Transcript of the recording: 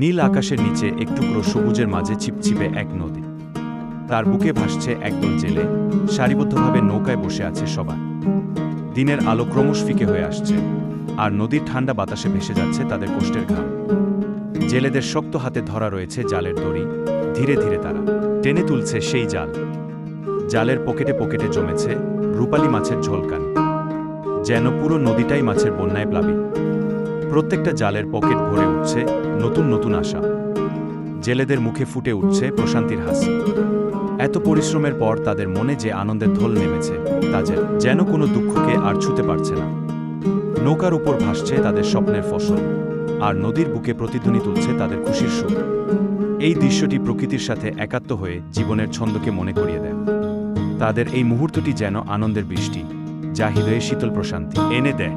নীল আকাশের নিচে একটুকরো সবুজের মাঝে চিপচিপে এক নদী। তার বুকে ভাসছে একদল জেলে, সারিবদ্ধভাবে নৌকায় বসে আছে সবাই। দিনের আলো ক্রমশ ফিকে হয়ে আসছে, আর নদীর ঠান্ডা বাতাসে ভেসে যাচ্ছে তাদের কষ্টের ঘাম। জেলেদের শক্ত হাতে ধরা রয়েছে জালের দড়ি, ধীরে ধীরে তারা টেনে তুলছে সেই জাল। জালের পকেটে পকেটে জমেছে রূপালী মাছের ঝোলকান, যেন পুরো নদীটাই মাছের বন্যায় প্লাবিত। প্রত্যেকটা জালের পকেট ভরে উঠছে নতুন নতুন আশা। জেলেদের মুখে ফুটে উঠছে প্রশান্তির হাসি। এত পরিশ্রমের পর তাদের মনে যে আনন্দের ঢোল নেমেছে, তা যেন কোনো দুঃখকে আর ছুতে পারছে না। নৌকার উপর ভাসছে তাদের স্বপ্নের ফসল, আর নদীর বুকে প্রতিধ্বনি তুলছে তাদের খুশির সুর। এই দৃশ্যটি প্রকৃতির সাথে একাত্ম হয়ে জীবনের ছন্দকে মনে করিয়ে দেয়। তাদের এই মুহূর্তটি যেন আনন্দের বৃষ্টি, যা হৃদয়ে শীতল প্রশান্তি এনে দেয়।